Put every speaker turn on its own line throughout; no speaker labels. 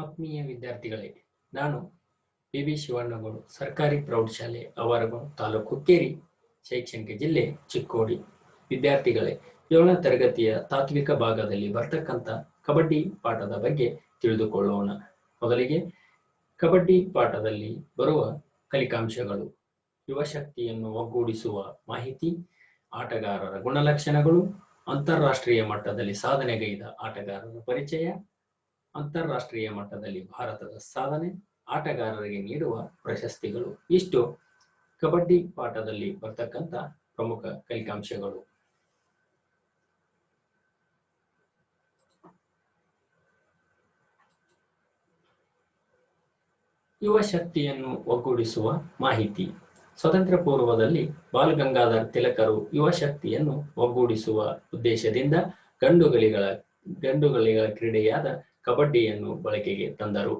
ಆತ್ಮೀಯ ವಿದ್ಯಾರ್ಥಿಗಳೇ, ನಾನು ಬಿ ಬಿ. ಶಿವಣ್ಣಗೌಡ, ಸರ್ಕಾರಿ ಪ್ರೌಢಶಾಲೆ ಅವರಗೌಡ ತಾಲೂಕು ಕೇರಿ, ಶೈಕ್ಷಣಿಕ ಜಿಲ್ಲೆ ಚಿಕ್ಕೋಡಿ. ವಿದ್ಯಾರ್ಥಿಗಳೇ, ಏಳನೇ ತರಗತಿಯ ತಾತ್ವಿಕ ಭಾಗದಲ್ಲಿ ಬರ್ತಕ್ಕಂಥ ಕಬಡ್ಡಿ ಪಾಠದ ಬಗ್ಗೆ ತಿಳಿದುಕೊಳ್ಳೋಣ. ಮೊದಲಿಗೆ, ಕಬಡ್ಡಿ ಪಾಠದಲ್ಲಿ ಬರುವ ಕಲಿಕಾಂಶಗಳು ಯುವಶಕ್ತಿಯನ್ನು ಒಗ್ಗೂಡಿಸುವ ಮಾಹಿತಿ, ಆಟಗಾರರ ಗುಣಲಕ್ಷಣಗಳು, ಅಂತಾರಾಷ್ಟ್ರೀಯ ಮಟ್ಟದಲ್ಲಿ ಸಾಧನೆಗೈದ ಆಟಗಾರರ ಪರಿಚಯ ಅಂತಾರಾಷ್ಟ್ರೀಯ ಮಟ್ಟದಲ್ಲಿ ಭಾರತದ ಸಾಧನೆ, ಆಟಗಾರರಿಗೆ ನೀಡುವ ಪ್ರಶಸ್ತಿಗಳು ಇಷ್ಟು. ಕಬಡ್ಡಿ ಪಾಠದಲ್ಲಿ ಬರ್ತಕ್ಕಂಥ ಪ್ರಮುಖ ಕಲಿಕಾಂಶಗಳು ಯುವ ಶಕ್ತಿಯನ್ನು ಒಗ್ಗೂಡಿಸುವ ಮಾಹಿತಿ. ಸ್ವತಂತ್ರ ಪೂರ್ವದಲ್ಲಿ ಬಾಲ್ ಗಂಗಾಧರ್ ತಿಲಕರು ಯುವ ಶಕ್ತಿಯನ್ನು ಒಗ್ಗೂಡಿಸುವ ಉದ್ದೇಶದಿಂದ ಗಂಡುಗಲಿಗಳ ಗಂಡುಗಲಿಗಳ ಕ್ರೀಡೆಯಾದ ಕಬಡ್ಡಿಯನ್ನು ಬಳಕೆಗೆ ತಂದರು.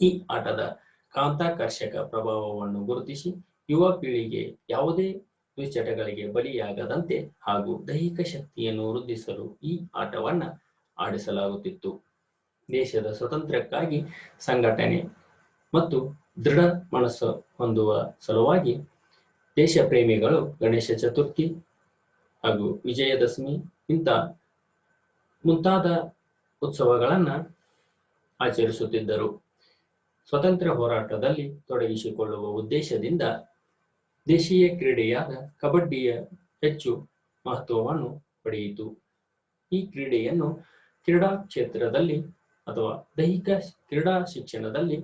ಈ ಆಟದ ಕಾಂತಾಕರ್ಷಕ ಪ್ರಭಾವವನ್ನು ಗುರುತಿಸಿ ಯುವ ಪೀಳಿಗೆ ಯಾವುದೇ ದುಶ್ಚಟಗಳಿಗೆ ಬಲಿಯಾಗದಂತೆ ಹಾಗೂ ದೈಹಿಕ ಶಕ್ತಿಯನ್ನು ವೃದ್ಧಿಸಲು ಈ ಆಟವನ್ನ ಆಡಿಸಲಾಗುತ್ತಿತ್ತು. ದೇಶದ ಸ್ವತಂತ್ರಕ್ಕಾಗಿ ಸಂಘಟನೆ ಮತ್ತು ದೃಢ ಮನಸ್ಸು ಹೊಂದುವ ಸಲುವಾಗಿ ದೇಶ ಪ್ರೇಮಿಗಳು ಗಣೇಶ ಚತುರ್ಥಿ ಹಾಗೂ ವಿಜಯದಶಮಿ ಇಂಥ ಮುಂತಾದ ಉತ್ಸವಗಳನ್ನ ಆಚರಿಸುತ್ತಿದ್ದರು. ಸ್ವತಂತ್ರ ಹೋರಾಟದಲ್ಲಿ ತೊಡಗಿಸಿಕೊಳ್ಳುವ ಉದ್ದೇಶದಿಂದ ದೇಶೀಯ ಕ್ರೀಡೆಯಾದ ಕಬಡ್ಡಿಯ ಹೆಚ್ಚು ಮಹತ್ವವನ್ನು ಪಡೆಯಿತು. ಈ ಕ್ರೀಡೆಯನ್ನು ಕ್ರೀಡಾ ಕ್ಷೇತ್ರದಲ್ಲಿ ಅಥವಾ ದೈಹಿಕ ಕ್ರೀಡಾ ಶಿಕ್ಷಣದಲ್ಲಿ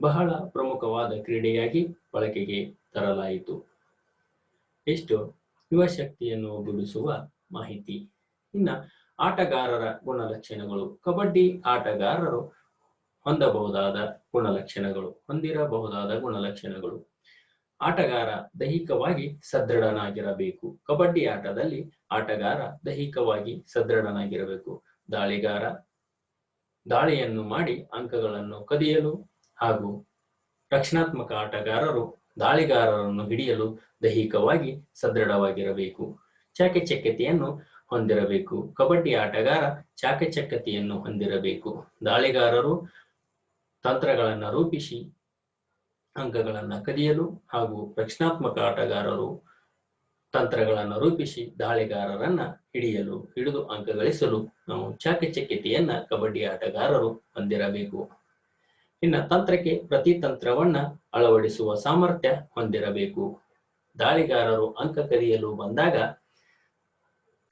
ಬಹಳ ಪ್ರಮುಖವಾದ ಕ್ರೀಡೆಯಾಗಿ ಬಳಕೆಗೆ ತರಲಾಯಿತು. ಇಷ್ಟು ಯುವ ಶಕ್ತಿಯನ್ನು ಮಾಹಿತಿ. ಇನ್ನ ಆಟಗಾರರ ಗುಣಲಕ್ಷಣಗಳು. ಕಬಡ್ಡಿ ಆಟಗಾರರು ಹೊಂದಬಹುದಾದ ಗುಣಲಕ್ಷಣಗಳು, ಹೊಂದಿರಬಹುದಾದ ಗುಣಲಕ್ಷಣಗಳು. ಆಟಗಾರ ದೈಹಿಕವಾಗಿ ಸದೃಢನಾಗಿರಬೇಕು. ಕಬಡ್ಡಿ ಆಟದಲ್ಲಿ ಆಟಗಾರ ದೈಹಿಕವಾಗಿ ಸದೃಢನಾಗಿರಬೇಕು. ದಾಳಿಗಾರ ದಾಳಿಯನ್ನು ಮಾಡಿ ಅಂಕಗಳನ್ನು ಕದಿಯಲು ಹಾಗೂ ರಕ್ಷಣಾತ್ಮಕ ಆಟಗಾರರು ದಾಳಿಗಾರರನ್ನು ಹಿಡಿಯಲು ದೈಹಿಕವಾಗಿ ಸದೃಢವಾಗಿರಬೇಕು. ಚಾಕಚಕ್ಯತೆಯನ್ನು ಹೊಂದಿರಬೇಕು. ಕಬಡ್ಡಿ ಆಟಗಾರ ಚಾಕಚಕ್ಯತೆಯನ್ನು ಹೊಂದಿರಬೇಕು. ದಾಳಿಗಾರರು ತಂತ್ರಗಳನ್ನು ರೂಪಿಸಿ, ಅಂಕಗಳನ್ನು ಕದಿಯಲು ಹಾಗೂ ರಕ್ಷಣಾತ್ಮಕ ಆಟಗಾರರು ತಂತ್ರಗಳನ್ನು ರೂಪಿಸಿ ದಾಳಿಗಾರರನ್ನ ಹಿಡಿಯಲು, ಹಿಡಿದು ಅಂಕ ಗಳಿಸಲು ನಾವು ಚಾಕಚಕ್ಯತೆಯನ್ನ ಕಬಡ್ಡಿ ಆಟಗಾರರು ಹೊಂದಿರಬೇಕು. ಇನ್ನ ತಂತ್ರಕ್ಕೆ ಪ್ರತಿ ತಂತ್ರವನ್ನ ಅಳವಡಿಸುವ ಸಾಮರ್ಥ್ಯ ಹೊಂದಿರಬೇಕು. ದಾಳಿಗಾರರು ಅಂಕ ಕದಿಯಲು ಬಂದಾಗ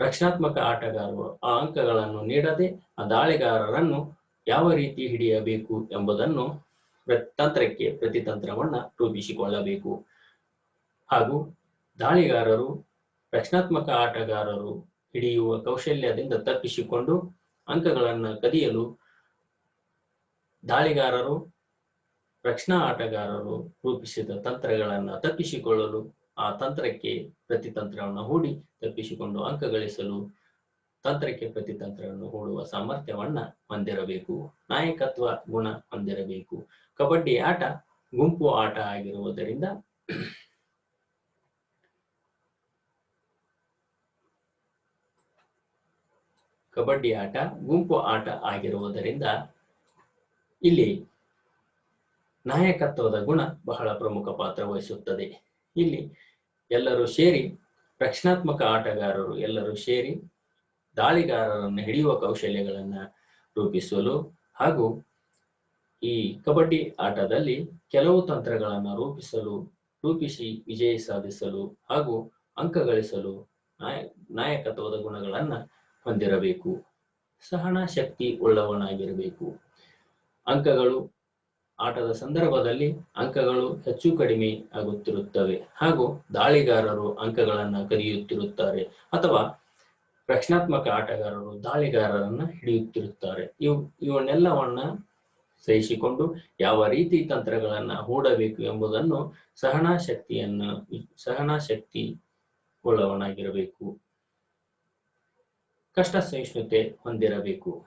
ರಕ್ಷಣಾತ್ಮಕ ಆಟಗಾರರು ಆ ಅಂಕಗಳನ್ನು ನೀಡದೆ ಆ ದಾಳಿಗಾರರನ್ನು ಯಾವ ರೀತಿ ಹಿಡಿಯಬೇಕು ಎಂಬುದನ್ನು ತಂತ್ರಕ್ಕೆ ಪ್ರತಿತಂತ್ರವನ್ನ ರೂಪಿಸಿಕೊಳ್ಳಬೇಕು. ಹಾಗೂ ದಾಳಿಗಾರರು, ರಕ್ಷಣಾತ್ಮಕ ಆಟಗಾರರು ಹಿಡಿಯುವ ಕೌಶಲ್ಯದಿಂದ ತಪ್ಪಿಸಿಕೊಂಡು ಅಂಕಗಳನ್ನು ಕದಿಯಲು ದಾಳಿಗಾರರು, ರಕ್ಷಣಾ ಆಟಗಾರರು ರೂಪಿಸಿದ ತಂತ್ರಗಳನ್ನು ತಪ್ಪಿಸಿಕೊಳ್ಳಲು ಆ ತಂತ್ರಕ್ಕೆ ಪ್ರತಿತಂತ್ರವನ್ನು ಹೂಡಿ ತಪ್ಪಿಸಿಕೊಂಡು ಅಂಕ ಗಳಿಸಲು ತಂತ್ರಕ್ಕೆ ಪ್ರತಿತಂತ್ರವನ್ನು ಹೂಡುವ ಸಾಮರ್ಥ್ಯವನ್ನ ಹೊಂದಿರಬೇಕು. ನಾಯಕತ್ವ ಗುಣ ಹೊಂದಿರಬೇಕು. ಕಬಡ್ಡಿ ಆಟ ಗುಂಪು ಆಟ ಆಗಿರುವುದರಿಂದ ಕಬಡ್ಡಿ ಆಟ ಗುಂಪು ಆಟ ಆಗಿರುವುದರಿಂದ ಇಲ್ಲಿ ನಾಯಕತ್ವದ ಗುಣ ಬಹಳ ಪ್ರಮುಖ ಪಾತ್ರ ವಹಿಸುತ್ತದೆ. ಇಲ್ಲಿ ಎಲ್ಲರೂ ಸೇರಿ ರಕ್ಷಣಾತ್ಮಕ ಆಟಗಾರರು ಎಲ್ಲರೂ ಸೇರಿ ದಾಳಿಗಾರರನ್ನು ಹಿಡಿಯುವ ಕೌಶಲ್ಯಗಳನ್ನ ರೂಪಿಸಲು ಹಾಗೂ ಈ ಕಬಡ್ಡಿ ಆಟದಲ್ಲಿ ಕೆಲವು ತಂತ್ರಗಳನ್ನು ರೂಪಿಸಲು, ರೂಪಿಸಿ ವಿಜಯ ಸಾಧಿಸಲು ಹಾಗೂ ಅಂಕ ಗಳಿಸಲು ನಾಯ, ನಾಯಕತ್ವದ ಗುಣಗಳನ್ನ ಹೊಂದಿರಬೇಕು. ಸಹನಾ ಶಕ್ತಿ ಉಳ್ಳವನಾಗಿರಬೇಕು. ಅಂಕಗಳು ಆಟದ ಸಂದರ್ಭದಲ್ಲಿ ಅಂಕಗಳು ಹೆಚ್ಚು ಕಡಿಮೆ ಆಗುತ್ತಿರುತ್ತವೆ. ಹಾಗೂ ದಾಳಿಗಾರರು ಅಂಕಗಳನ್ನ ಕದಿಯುತ್ತಿರುತ್ತಾರೆ. ಅಥವಾ ರಕ್ಷಣಾತ್ಮಕ ಆಟಗಾರರು ದಾಳಿಗಾರರನ್ನ ಹಿಡಿಯುತ್ತಿರುತ್ತಾರೆ. ಇವು, ಇವನ್ನೆಲ್ಲವನ್ನ ಸಹಿಸಿಕೊಂಡು ಯಾವ ರೀತಿ ತಂತ್ರಗಳನ್ನ ಹೂಡಬೇಕು ಎಂಬುದನ್ನು ಸಹನಾ ಶಕ್ತಿಯನ್ನ ಸಹನಾ ಶಕ್ತಿ ಉಳ್ಳವನಾಗಿರಬೇಕು ಕಷ್ಟ ಸಹಿಷ್ಣುತೆ ಹೊಂದಿರಬೇಕು.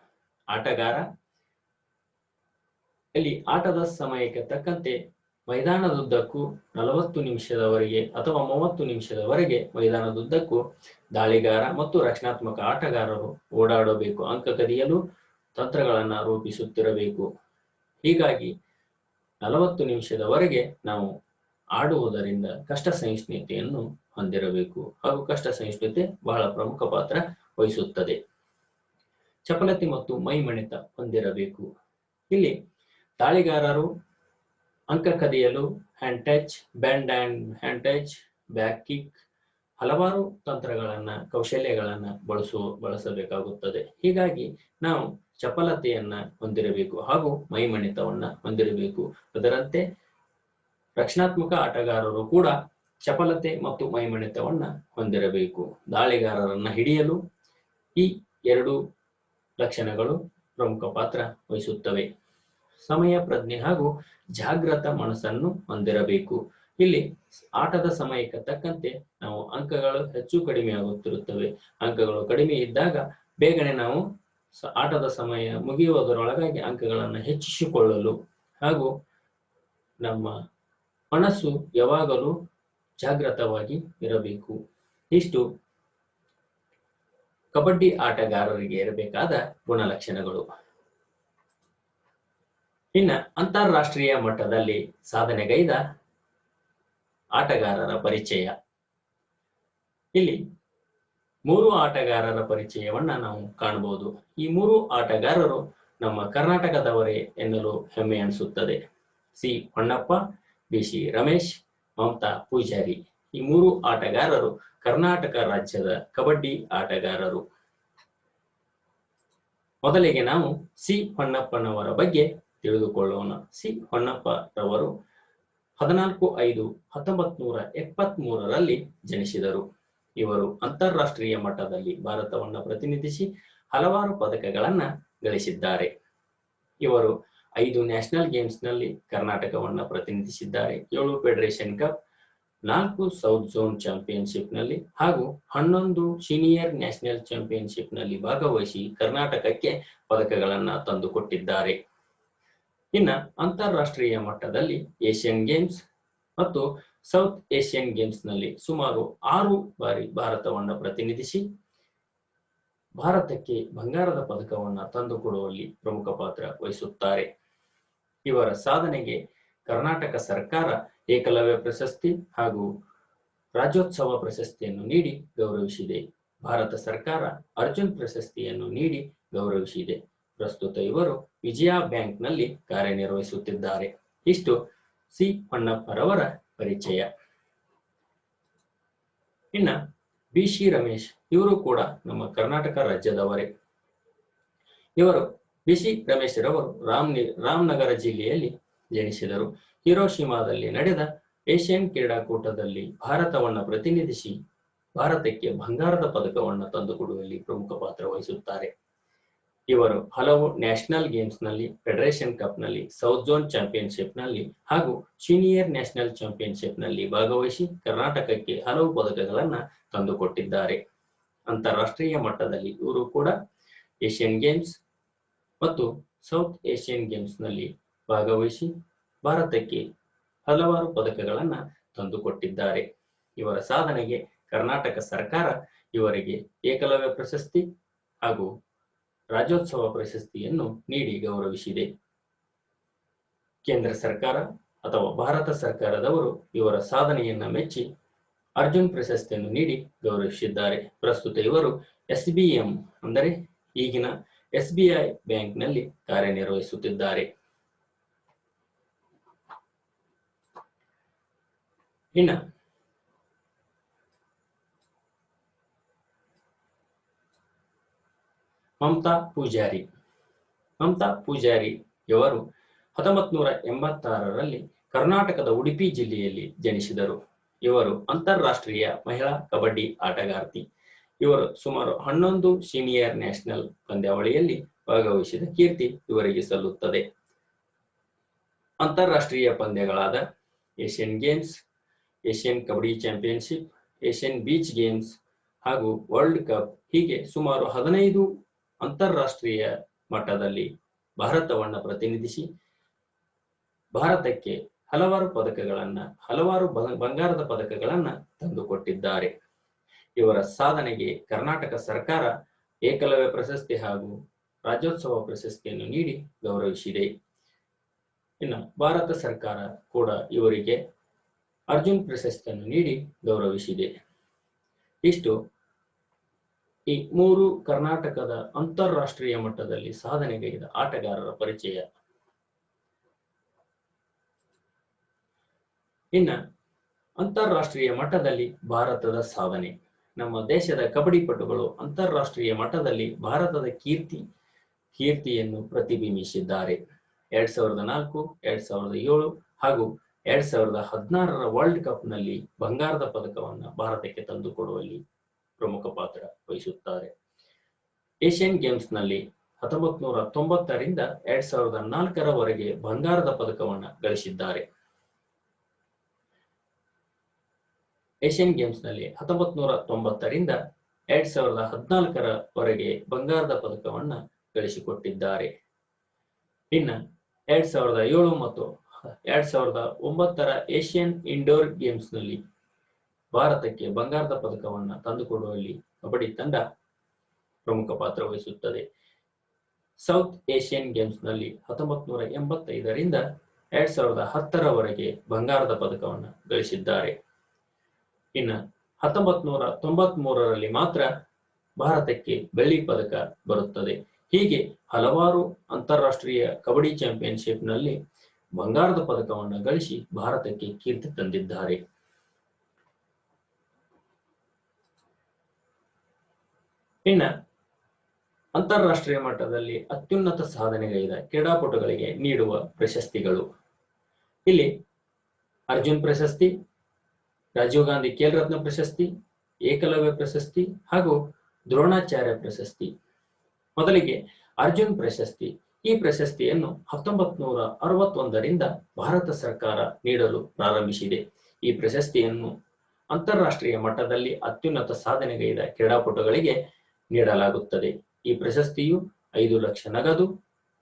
ಆಟಗಾರ ಇಲ್ಲಿ ಆಟದ ಸಮಯಕ್ಕೆ ತಕ್ಕಂತೆ ಮೈದಾನದುದ್ದಕ್ಕೂ ನಲವತ್ತು ನಿಮಿಷದವರೆಗೆ ಅಥವಾ ಮೂವತ್ತು ನಿಮಿಷದವರೆಗೆ ಮೈದಾನದುದ್ದಕ್ಕೂ ದಾಳಿಗಾರ ಮತ್ತು ರಕ್ಷಣಾತ್ಮಕ ಆಟಗಾರರು ಓಡಾಡಬೇಕು, ಅಂಕ ಕದಿಯಲು ತಂತ್ರಗಳನ್ನ ರೂಪಿಸುತ್ತಿರಬೇಕು. ಹೀಗಾಗಿ ನಲವತ್ತು ನಿಮಿಷದವರೆಗೆ ನಾವು ಆಡುವುದರಿಂದ ಕಷ್ಟ ಸಹಿಷ್ಣುತೆಯನ್ನು ಹೊಂದಿರಬೇಕು ಹಾಗೂ ಕಷ್ಟ ಸಹಿಷ್ಣುತೆ ಬಹಳ ಪ್ರಮುಖ ಪಾತ್ರ ವಹಿಸುತ್ತದೆ. ಚಪಲತೆ ಮತ್ತು ಮೈಮಣಿತ ಹೊಂದಿರಬೇಕು. ಇಲ್ಲಿ ದಾಳಿಗಾರರು ಅಂಕ ಕದಿಯಲು hand touch band and hand touch back kick ಹಲವಾರು ತಂತ್ರಗಳನ್ನ, ಕೌಶಲ್ಯಗಳನ್ನು ಬಳಸುವ ಬಳಸಬೇಕಾಗುತ್ತದೆ. ಹೀಗಾಗಿ ನಾವು ಚಪಲತೆಯನ್ನ ಹೊಂದಿರಬೇಕು ಹಾಗೂ ಮೈಮಣಿತವನ್ನ ಹೊಂದಿರಬೇಕು. ಅದರಂತೆ ರಕ್ಷಣಾತ್ಮಕ ಆಟಗಾರರು ಕೂಡ ಚಪಲತೆ ಮತ್ತು ಮೈಮಣಿತವನ್ನ ಹೊಂದಿರಬೇಕು. ದಾಳಿಗಾರರನ್ನ ಹಿಡಿಯಲು ಈ ಎರಡು ಲಕ್ಷಣಗಳು ಪ್ರಮುಖ ಪಾತ್ರ ವಹಿಸುತ್ತವೆ. ಸಮಯ ಪ್ರಜ್ಞೆ ಹಾಗೂ ಜಾಗೃತ ಮನಸ್ಸನ್ನು ಹೊಂದಿರಬೇಕು. ಇಲ್ಲಿ ಆಟದ ಸಮಯಕ್ಕೆ ತಕ್ಕಂತೆ ನಾವು ಅಂಕಗಳು ಹೆಚ್ಚು ಕಡಿಮೆ ಆಗುತ್ತಿರುತ್ತವೆ. ಅಂಕಗಳು ಕಡಿಮೆ ಇದ್ದಾಗ ಬೇಗನೆ ನಾವು ಆಟದ ಸಮಯ ಮುಗಿಯುವುದರೊಳಗಾಗಿ ಅಂಕಗಳನ್ನು ಹೆಚ್ಚಿಸಿಕೊಳ್ಳಲು ಹಾಗೂ ನಮ್ಮ ಮನಸ್ಸು ಯಾವಾಗಲೂ ಜಾಗೃತವಾಗಿ ಇರಬೇಕು. ಇಷ್ಟು. ಕಬಡ್ಡಿ ಆಟಗಾರರಿಗೆ ಇರಬೇಕಾದ ಗುಣಲಕ್ಷಣಗಳು. ಇನ್ನ ಅಂತಾರಾಷ್ಟ್ರೀಯ ಮಟ್ಟದಲ್ಲಿ ಸಾಧನೆಗೈದ ಆಟಗಾರರ ಪರಿಚಯ. ಇಲ್ಲಿ ಮೂರು ಆಟಗಾರರ ಪರಿಚಯವನ್ನ ನಾವು ಕಾಣಬಹುದು ಈ ಮೂರು ಆಟಗಾರರು ನಮ್ಮ ಕರ್ನಾಟಕದವರೇ ಎನ್ನಲು ಹೆಮ್ಮೆ ಅನಿಸುತ್ತದೆ. C Honnappa, B C Ramesh, Mamata Poojary. ಈ ಮೂರು ಆಟಗಾರರು ಕರ್ನಾಟಕ ರಾಜ್ಯದ ಕಬಡ್ಡಿ ಆಟಗಾರರು. ಮೊದಲಿಗೆ ನಾವು ಸಿ ಹೊನ್ನಪ್ಪನವರ ಬಗ್ಗೆ ತಿಳಿದುಕೊಳ್ಳೋಣ. ಸಿ. ಹೊನ್ನಪ್ಪ ರವರು ಹದಿನಾಲ್ಕು ಐದು ಹತ್ತೊಂಬತ್ ನೂರ ಎಪ್ಪತ್ತ್ ಮೂರರಲ್ಲಿ ಜನಿಸಿದರು. ಇವರು ಅಂತಾರಾಷ್ಟ್ರೀಯ ಮಟ್ಟದಲ್ಲಿ ಭಾರತವನ್ನು ಪ್ರತಿನಿಧಿಸಿ ಹಲವಾರು ಪದಕಗಳನ್ನ ಗಳಿಸಿದ್ದಾರೆ. ಇವರು ಐದು ನ್ಯಾಷನಲ್ ಗೇಮ್ಸ್ನಲ್ಲಿ ಕರ್ನಾಟಕವನ್ನು ಪ್ರತಿನಿಧಿಸಿದ್ದಾರೆ. ಏಳು ಫೆಡರೇಷನ್ ಕಪ್, ನಾಲ್ಕು ಸೌತ್ ಝೋನ್ ಚಾಂಪಿಯನ್ಶಿಪ್ನಲ್ಲಿ ಹಾಗೂ ಹನ್ನೊಂದು ಸೀನಿಯರ್ ನ್ಯಾಷನಲ್ ಚಾಂಪಿಯನ್ಶಿಪ್ನಲ್ಲಿ ಭಾಗವಹಿಸಿ ಕರ್ನಾಟಕಕ್ಕೆ ಪದಕಗಳನ್ನ ತಂದುಕೊಟ್ಟಿದ್ದಾರೆ. ಇನ್ನ ಅಂತಾರಾಷ್ಟ್ರೀಯ ಮಟ್ಟದಲ್ಲಿ ಏಷ್ಯನ್ ಗೇಮ್ಸ್ ಮತ್ತು ಸೌತ್ ಏಷ್ಯನ್ ಗೇಮ್ಸ್ನಲ್ಲಿ ಸುಮಾರು ಆರು ಬಾರಿ ಭಾರತವನ್ನು ಪ್ರತಿನಿಧಿಸಿ, ಭಾರತಕ್ಕೆ ಬಂಗಾರದ ಪದಕವನ್ನ ತಂದುಕೊಡುವಲ್ಲಿ ಪ್ರಮುಖ ಪಾತ್ರ ವಹಿಸುತ್ತಾರೆ. ಇವರ ಸಾಧನೆಗೆ ಕರ್ನಾಟಕ ಸರ್ಕಾರ ಏಕಲವ್ಯ ಪ್ರಶಸ್ತಿ ಹಾಗೂ ರಾಜ್ಯೋತ್ಸವ ಪ್ರಶಸ್ತಿಯನ್ನು ನೀಡಿ ಗೌರವಿಸಿದೆ. ಭಾರತ ಸರ್ಕಾರ ಅರ್ಜುನ್ ಪ್ರಶಸ್ತಿಯನ್ನು ನೀಡಿ ಗೌರವಿಸಿದೆ. ಪ್ರಸ್ತುತ ಇವರು ವಿಜಯ ಬ್ಯಾಂಕ್ನಲ್ಲಿ ಕಾರ್ಯನಿರ್ವಹಿಸುತ್ತಿದ್ದಾರೆ. ಇಷ್ಟು ಸಿ ಹೊನ್ನಪ್ಪರವರ ಪರಿಚಯ. ಇನ್ನ ಬಿ ಸಿ ರಮೇಶ್, ಇವರು ಕೂಡ ನಮ್ಮ ಕರ್ನಾಟಕ ರಾಜ್ಯದವರೇ. ಇವರು ಬಿ ಸಿ ರಮೇಶ್ ರವರು ರಾಮ್ ರಾಮನಗರ ಜಿಲ್ಲೆಯಲ್ಲಿ ಜನಿಸಿದರು. ಹಿರೋಶಿಮಾದಲ್ಲಿ ನಡೆದ ಏಷ್ಯನ್ ಕ್ರೀಡಾಕೂಟದಲ್ಲಿ ಭಾರತವನ್ನು ಪ್ರತಿನಿಧಿಸಿ ಭಾರತಕ್ಕೆ ಬಂಗಾರದ ಪದಕವನ್ನು ತಂದುಕೊಡುವಲ್ಲಿ ಪ್ರಮುಖ ಪಾತ್ರ ವಹಿಸುತ್ತಾರೆ. ಇವರು ಹಲವು ನ್ಯಾಷನಲ್ ಗೇಮ್ಸ್ನಲ್ಲಿ ಫೆಡರೇಷನ್ ಕಪ್ನಲ್ಲಿ ಸೌತ್ ಝೋನ್ ಚಾಂಪಿಯನ್ಶಿಪ್ನಲ್ಲಿ ಹಾಗೂ ಸೀನಿಯರ್ ನ್ಯಾಷನಲ್ ಚಾಂಪಿಯನ್ಶಿಪ್ನಲ್ಲಿ ಭಾಗವಹಿಸಿ ಕರ್ನಾಟಕಕ್ಕೆ ಹಲವು ಪದಕಗಳನ್ನ ತಂದುಕೊಟ್ಟಿದ್ದಾರೆ. ಅಂತಾರಾಷ್ಟ್ರೀಯ ಮಟ್ಟದಲ್ಲಿ ಇವರು ಕೂಡ ಏಷ್ಯನ್ ಗೇಮ್ಸ್ ಮತ್ತು ಸೌತ್ ಏಷ್ಯನ್ ಗೇಮ್ಸ್ನಲ್ಲಿ ಭಾಗವಹಿಸಿ ಭಾರತಕ್ಕೆ ಹಲವಾರು ಪದಕಗಳನ್ನ ತಂದುಕೊಟ್ಟಿದ್ದಾರೆ. ಇವರ ಸಾಧನೆಗೆ ಕರ್ನಾಟಕ ಸರ್ಕಾರ ಇವರಿಗೆ ಏಕಲವ್ಯ ಪ್ರಶಸ್ತಿ ಹಾಗೂ ರಾಜ್ಯೋತ್ಸವ ಪ್ರಶಸ್ತಿಯನ್ನು ನೀಡಿ ಗೌರವಿಸಿದೆ. ಕೇಂದ್ರ ಸರ್ಕಾರ ಅಥವಾ ಭಾರತ ಸರ್ಕಾರದವರು ಇವರ ಸಾಧನೆಯನ್ನ ಮೆಚ್ಚಿ ಅರ್ಜುನ್ ಪ್ರಶಸ್ತಿಯನ್ನು ನೀಡಿ ಗೌರವಿಸಿದ್ದಾರೆ. ಪ್ರಸ್ತುತ ಇವರು ಎಸ್ ಬಿ ಅಂದರೆ ಈಗಿನ ಎಸ್ ಬಿ ಐ ಬ್ಯಾಂಕ್ನಲ್ಲಿ ಕಾರ್ಯನಿರ್ವಹಿಸುತ್ತಿದ್ದಾರೆ. ಇನ್ನ ಮಮತಾ ಪೂಜಾರಿ. ಮಮತಾ ಪೂಜಾರಿ ಇವರು ನೂರ ಎಂಬತ್ತಾರರಲ್ಲಿ ಕರ್ನಾಟಕದ ಉಡುಪಿ ಜಿಲ್ಲೆಯಲ್ಲಿ ಜನಿಸಿದರು. ಇವರು ಅಂತಾರಾಷ್ಟ್ರೀಯ ಮಹಿಳಾ ಕಬಡ್ಡಿ ಆಟಗಾರ್ತಿ. ಇವರು ಸುಮಾರು ಹನ್ನೊಂದು ಸೀನಿಯರ್ ನ್ಯಾಷನಲ್ ಪಂದ್ಯಾವಳಿಯಲ್ಲಿ ಭಾಗವಹಿಸಿದ ಕೀರ್ತಿ ಇವರಿಗೆ ಸಲ್ಲುತ್ತದೆ. ಅಂತಾರಾಷ್ಟ್ರೀಯ ಪಂದ್ಯಗಳಾದ Asian games, Asian kabaddi championship, Asian beach games ಹಾಗೂ ವರ್ಲ್ಡ್ ಕಪ್ ಹೀಗೆ ಸುಮಾರು ಹದಿನೈದು ಅಂತಾರಾಷ್ಟ್ರೀಯ ಮಟ್ಟದಲ್ಲಿ ಭಾರತವನ್ನ ಪ್ರತಿನಿಧಿಸಿ ಭಾರತಕ್ಕೆ ಹಲವಾರು ಪದಕಗಳನ್ನ, ಹಲವಾರು ಬಂಗಾರದ ಪದಕಗಳನ್ನ ತಂದುಕೊಟ್ಟಿದ್ದಾರೆ. ಇವರ ಸಾಧನೆಗೆ ಕರ್ನಾಟಕ ಸರ್ಕಾರ ಏಕಲವ್ಯ ಪ್ರಶಸ್ತಿ ಹಾಗೂ ರಾಜ್ಯೋತ್ಸವ ಪ್ರಶಸ್ತಿಯನ್ನು ನೀಡಿ ಗೌರವಿಸಿದೆ. ಇನ್ನು ಭಾರತ ಸರ್ಕಾರ ಕೂಡ ಇವರಿಗೆ ಅರ್ಜುನ್ ಪ್ರಶಸ್ತಿಯನ್ನು ನೀಡಿ ಗೌರವಿಸಿದೆ. ಇಷ್ಟು. ಈ ಮೂರು ಕರ್ನಾಟಕದ ಅಂತಾರಾಷ್ಟ್ರೀಯ ಮಟ್ಟದಲ್ಲಿ ಸಾಧನೆಗೈದ ಆಟಗಾರರ ಪರಿಚಯ. ಇನ್ನ ಅಂತಾರಾಷ್ಟ್ರೀಯ ಮಟ್ಟದಲ್ಲಿ ಭಾರತದ ಸಾಧನೆ. ನಮ್ಮ ದೇಶದ ಕಬಡ್ಡಿ ಪಟುಗಳು ಅಂತಾರಾಷ್ಟ್ರೀಯ ಮಟ್ಟದಲ್ಲಿ ಭಾರತದ ಕೀರ್ತಿ, ಕೀರ್ತಿಯನ್ನು ಪ್ರತಿಬಿಂಬಿಸಿದ್ದಾರೆ. ಎರಡ್ ಸಾವಿರದ ನಾಲ್ಕು, ಎರಡ್ ಸಾವಿರದ ಏಳು ಹಾಗೂ ಎರಡ್ ಸಾವಿರದ ಹದಿನಾರರ ವರ್ಲ್ಡ್ ಕಪ್ನಲ್ಲಿ ಬಂಗಾರದ ಪದಕವನ್ನು ಭಾರತಕ್ಕೆ ತಂದುಕೊಡುವಲ್ಲಿ ಪ್ರಮುಖ ಪಾತ್ರ ವಹಿಸುತ್ತಾರೆ. ಏಷ್ಯನ್ ಗೇಮ್ಸ್ನಲ್ಲಿ ಹತ್ತೊಂಬತ್ ನೂರ ತೊಂಬತ್ತರಿಂದ ಎರಡ್ ಸಾವಿರದ ನಾಲ್ಕರವರೆಗೆ ಬಂಗಾರದ ಪದಕವನ್ನು ಗಳಿಸಿದ್ದಾರೆ. ಏಷ್ಯನ್ ಗೇಮ್ಸ್ನಲ್ಲಿ ಹತ್ತೊಂಬತ್ ನೂರ ತೊಂಬತ್ತರಿಂದ ಎರಡ್ ಸಾವಿರದ ಹದಿನಾಲ್ಕರವರೆಗೆ ಬಂಗಾರದ ಪದಕವನ್ನು ಗಳಿಸಿಕೊಟ್ಟಿದ್ದಾರೆ. ಇನ್ನ ಎರಡ್ ಸಾವಿರದ ಏಳು ಮತ್ತು ಎರಡ್ ಸಾವಿರದ ಒಂಬತ್ತರ ಏಷ್ಯನ್ ಇಂಡೋರ್ ಗೇಮ್ಸ್ನಲ್ಲಿ ಭಾರತಕ್ಕೆ ಬಂಗಾರದ ಪದಕವನ್ನ ತಂದುಕೊಡುವಲ್ಲಿ ಕಬಡ್ಡಿ ತಂಡ ಪ್ರಮುಖ ಪಾತ್ರ ವಹಿಸುತ್ತದೆ. ಸೌತ್ ಏಷ್ಯನ್ ಗೇಮ್ಸ್ನಲ್ಲಿ ಹತ್ತೊಂಬತ್ ನೂರ ಎಂಬತ್ತೈದರಿಂದ ಎರಡ್ ಸಾವಿರದ ಹತ್ತರವರೆಗೆ ಬಂಗಾರದ ಪದಕವನ್ನು ಗಳಿಸಿದ್ದಾರೆ. ಇನ್ನ ಹತ್ತೊಂಬತ್ ನೂರ ತೊಂಬತ್ ಮೂರರಲ್ಲಿ ಮಾತ್ರ ಭಾರತಕ್ಕೆ ಬೆಳ್ಳಿ ಪದಕ ಬರುತ್ತದೆ. ಹೀಗೆ ಹಲವಾರು ಅಂತಾರಾಷ್ಟ್ರೀಯ ಕಬಡ್ಡಿ ಚಾಂಪಿಯನ್ಶಿಪ್ನಲ್ಲಿ ಬಂಗಾರದ ಪದಕವನ್ನು ಗಳಿಸಿ ಭಾರತಕ್ಕೆ ಕೀರ್ತಿ ತಂದಿದ್ದಾರೆ. ಇನ್ನ ಅಂತಾರಾಷ್ಟ್ರೀಯ ಮಟ್ಟದಲ್ಲಿ ಅತ್ಯುನ್ನತ ಸಾಧನೆಗೈದ ಕ್ರೀಡಾಪಟುಗಳಿಗೆ ನೀಡುವ ಪ್ರಶಸ್ತಿಗಳು. ಇಲ್ಲಿ ಅರ್ಜುನ್ ಪ್ರಶಸ್ತಿ, ರಾಜೀವ್ ಗಾಂಧಿ ಖೇಲ್ ರತ್ನ ಪ್ರಶಸ್ತಿ, ಏಕಲವ್ಯ ಪ್ರಶಸ್ತಿ ಹಾಗೂ ದ್ರೋಣಾಚಾರ್ಯ ಪ್ರಶಸ್ತಿ. ಮೊದಲಿಗೆ ಅರ್ಜುನ್ ಪ್ರಶಸ್ತಿ. ಈ ಪ್ರಶಸ್ತಿಯನ್ನು ಹತ್ತೊಂಬತ್ ನೂರ ಅರವತ್ತೊಂದರಿಂದ ಭಾರತ ಸರ್ಕಾರ ನೀಡಲು ಪ್ರಾರಂಭಿಸಿದೆ. ಈ ಪ್ರಶಸ್ತಿಯನ್ನು ಅಂತಾರಾಷ್ಟ್ರೀಯ ಮಟ್ಟದಲ್ಲಿ ಅತ್ಯುನ್ನತ ಸಾಧನೆಗೈದ ಕ್ರೀಡಾಪಟುಗಳಿಗೆ ನೀಡಲಾಗುತ್ತದೆ. ಈ ಪ್ರಶಸ್ತಿಯು ಐದು ಲಕ್ಷ ನಗದು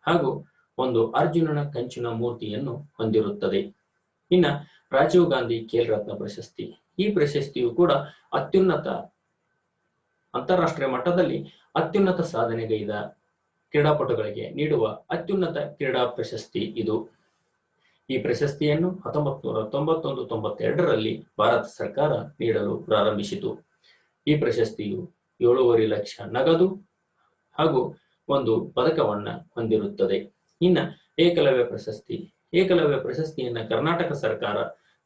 ಹಾಗೂ ಒಂದು ಅರ್ಜುನನ ಕಂಚಿನ ಮೂರ್ತಿಯನ್ನು ಹೊಂದಿರುತ್ತದೆ. ಇನ್ನ ರಾಜೀವ್ ಗಾಂಧಿ ಖೇಲ್ ರತ್ನ ಪ್ರಶಸ್ತಿ. ಈ ಪ್ರಶಸ್ತಿಯು ಕೂಡ ಅತ್ಯುನ್ನತ ಅಂತಾರಾಷ್ಟ್ರೀಯ ಮಟ್ಟದಲ್ಲಿ ಅತ್ಯುನ್ನತ ಸಾಧನೆಗೈದ ಕ್ರೀಡಾಪಟುಗಳಿಗೆ ನೀಡುವ ಅತ್ಯುನ್ನತ ಕ್ರೀಡಾ ಪ್ರಶಸ್ತಿ ಇದು. ಈ ಪ್ರಶಸ್ತಿಯನ್ನು ಹತ್ತೊಂಬತ್ ನೂರ ತೊಂಬತ್ತೊಂದು ತೊಂಬತ್ತೆರಡರಲ್ಲಿ ಭಾರತ ಸರ್ಕಾರ ನೀಡಲು ಪ್ರಾರಂಭಿಸಿತು. ಈ ಪ್ರಶಸ್ತಿಯು ಏಳೂವರೆ ಲಕ್ಷ ನಗದು ಹಾಗೂ ಒಂದು ಪದಕವನ್ನ ಹೊಂದಿರುತ್ತದೆ. ಇನ್ನ ಏಕಲವ್ಯ ಪ್ರಶಸ್ತಿ, ಏಕಲವ್ಯ ಪ್ರಶಸ್ತಿಯನ್ನ ಕರ್ನಾಟಕ ಸರ್ಕಾರ,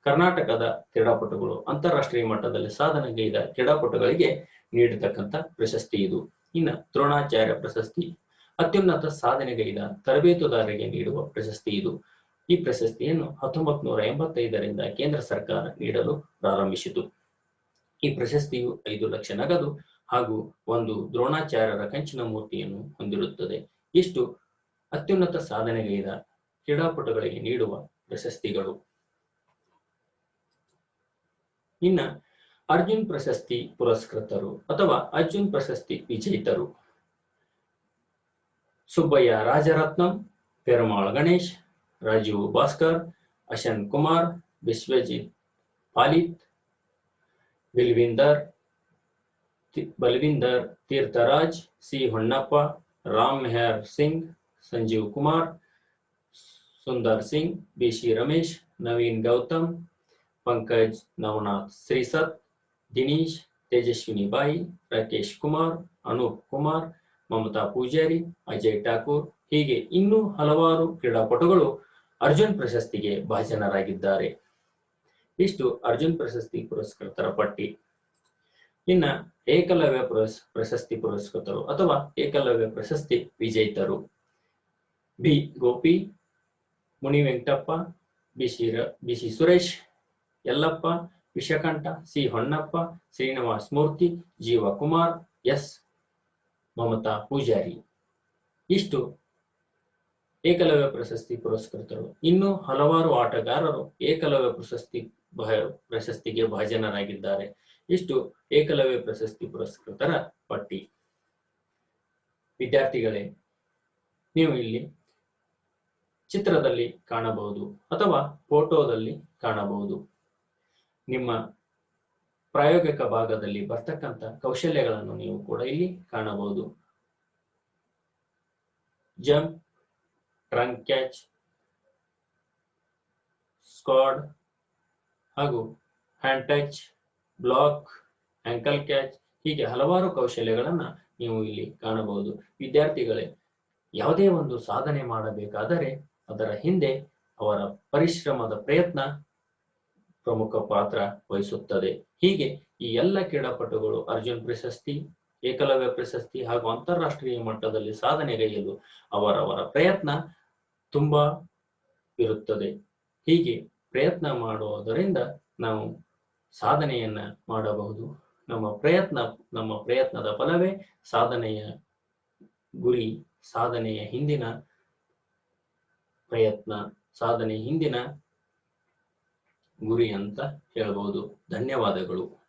ಕರ್ನಾಟಕದ ಕ್ರೀಡಾಪಟುಗಳು, ಅಂತಾರಾಷ್ಟ್ರೀಯ ಮಟ್ಟದಲ್ಲಿ ಸಾಧನೆಗೈದ ಕ್ರೀಡಾಪಟುಗಳಿಗೆ ನೀಡತಕ್ಕಂತ ಪ್ರಶಸ್ತಿ ಇದು. ಇನ್ನ ದ್ರೋಣಾಚಾರ್ಯ ಪ್ರಶಸ್ತಿ, ಅತ್ಯುನ್ನತ ಸಾಧನೆಗೈದ ತರಬೇತುದಾರರಿಗೆ ನೀಡುವ ಪ್ರಶಸ್ತಿ ಇದು. ಈ ಪ್ರಶಸ್ತಿಯನ್ನು ಹತ್ತೊಂಬತ್ ನೂರ ಎಂಬತ್ತೈದರಿಂದ ಕೇಂದ್ರ ಸರ್ಕಾರ ನೀಡಲು ಪ್ರಾರಂಭಿಸಿತು. ಈ ಪ್ರಶಸ್ತಿಯು ಐದು ಲಕ್ಷ ನಗದು ಹಾಗೂ ಒಂದು ದ್ರೋಣಾಚಾರ್ಯರ ಕಂಚಿನ ಮೂರ್ತಿಯನ್ನು ಹೊಂದಿರುತ್ತದೆ. ಇಷ್ಟು ಅತ್ಯುನ್ನತ ಸಾಧನೆಗೈದ ಕ್ರೀಡಾಪಟುಗಳಿಗೆ ನೀಡುವ ಪ್ರಶಸ್ತಿಗಳು. ಇನ್ನ ಅರ್ಜುನ್ ಪ್ರಶಸ್ತಿ ಪುರಸ್ಕೃತರು ಅಥವಾ ಅರ್ಜುನ್ ಪ್ರಶಸ್ತಿ ವಿಜೇತರು. ಸುಬ್ಬಯ್ಯ ರಾಜರತ್ನಂ, ಪೆರುಮಾಳ್ ಗಣೇಶ್, ರಾಜೀವ್ ಭಾಸ್ಕರ್ ಅಶನ್ ಕುಮಾರ್, ವಿಶ್ವಜಿತ್ ಪಾಲಿತ್ ಬಿಲ್ವಿಂದರ್ ತಿ- Balwinder, Tirthraj, C Honnappa, Ram Meher Singh, Sanjeev Kumar, Sundar Singh, B C Ramesh, Naveen Gautam, Pankaj Navnath Srisat, Dinesh Tejaswini Bai Rakesh Kumar, Anoop Kumar, Mamata Poojary, Ajay Thakur ಹೀಗೆ ಇನ್ನೂ ಹಲವಾರು ಕ್ರೀಡಾಪಟುಗಳು ಅರ್ಜುನ್ ಪ್ರಶಸ್ತಿಗೆ ಭಾಜನರಾಗಿದ್ದಾರೆ. ಇಷ್ಟು ಅರ್ಜುನ್ ಪ್ರಶಸ್ತಿ ಪುರಸ್ಕೃತರ ಪಟ್ಟಿ. ಇನ್ನ ಏಕಲವ್ಯ ಪುರಸ್, ಪ್ರಶಸ್ತಿ ಪುರಸ್ಕೃತರು ಅಥವಾ ಏಕಲವ್ಯ ಪ್ರಶಸ್ತಿ ವಿಜೇತರು. ಬಿ. ಗೋಪಿ, ಮುನಿ ವೆಂಕಟಪ್ಪ ರ B C Suresh, Yallappa Vishakantha C. Honnappa, Srinivas Murthy Jeeva Kumar S. Mamata Poojary. ಇಷ್ಟು. ಏಕಲವ್ಯ ಪ್ರಶಸ್ತಿ ಪುರಸ್ಕೃತರು. ಇನ್ನು ಹಲವಾರು ಆಟಗಾರರು ಏಕಲವ್ಯ ಪ್ರಶಸ್ತಿ ಪ್ರಶಸ್ತಿಗೆ ಭಾಜನರಾಗಿದ್ದಾರೆ. ಇಷ್ಟು ಏಕಲವ್ಯ ಪ್ರಶಸ್ತಿ ಪುರಸ್ಕೃತರ ಪಟ್ಟಿ. ವಿದ್ಯಾರ್ಥಿಗಳೇ, ನೀವು ಇಲ್ಲಿ ಚಿತ್ರದಲ್ಲಿ ಕಾಣಬಹುದು ಅಥವಾ ಫೋಟೋದಲ್ಲಿ ಕಾಣಬಹುದು. ನಿಮ್ಮ ಪ್ರಾಯೋಗಿಕ ಭಾಗದಲ್ಲಿ ಬರ್ತಕ್ಕಂಥ ಕೌಶಲ್ಯಗಳನ್ನು ನೀವು ಕೂಡ ಇಲ್ಲಿ ಕಾಣಬಹುದು. ಜಂಪ್ ಟ್ರಂಕ್ ಕ್ಯಾಚ್ ಸ್ಕಾಡ್ ಹಾಗೂ hand touch block ankle catch ಹೀಗೆ ಹಲವಾರು ಕೌಶಲ್ಯಗಳನ್ನ ನೀವು ಇಲ್ಲಿ ಕಾಣಬಹುದು. ವಿದ್ಯಾರ್ಥಿಗಳೇ, ಯಾವುದೇ ಒಂದು ಸಾಧನೆ ಮಾಡಬೇಕಾದರೆ ಅದರ ಹಿಂದೆ ಅವರ ಪರಿಶ್ರಮದ ಪ್ರಯತ್ನ ಪ್ರಮುಖ ಪಾತ್ರ ವಹಿಸುತ್ತದೆ. ಹೀಗೆ ಈ ಎಲ್ಲ ಕ್ರೀಡಾಪಟುಗಳು ಅರ್ಜುನ್ ಪ್ರಶಸ್ತಿ, ಏಕಲವ್ಯ ಪ್ರಶಸ್ತಿ ಹಾಗೂ ಅಂತಾರಾಷ್ಟ್ರೀಯ ಮಟ್ಟದಲ್ಲಿ ಸಾಧನೆಗೈಯಲು ಅವರವರ ಪ್ರಯತ್ನ ತುಂಬಾ ಇರುತ್ತದೆ. ಹೀಗೆ ಪ್ರಯತ್ನ ಮಾಡುವುದರಿಂದ ನಾವು ಸಾಧನೆಯನ್ನ ಮಾಡಬಹುದು. ನಮ್ಮ ಪ್ರಯತ್ನ, ನಮ್ಮ ಪ್ರಯತ್ನದ ಫಲವೇ ಸಾಧನೆಯ ಗುರಿ, ಸಾಧನೆಯ ಹಿಂದಿನ ಪ್ರಯತ್ನ, ಸಾಧನೆ ಹಿಂದಿನ ಗುರಿ ಅಂತ ಹೇಳಬಹುದು. ಧನ್ಯವಾದಗಳು.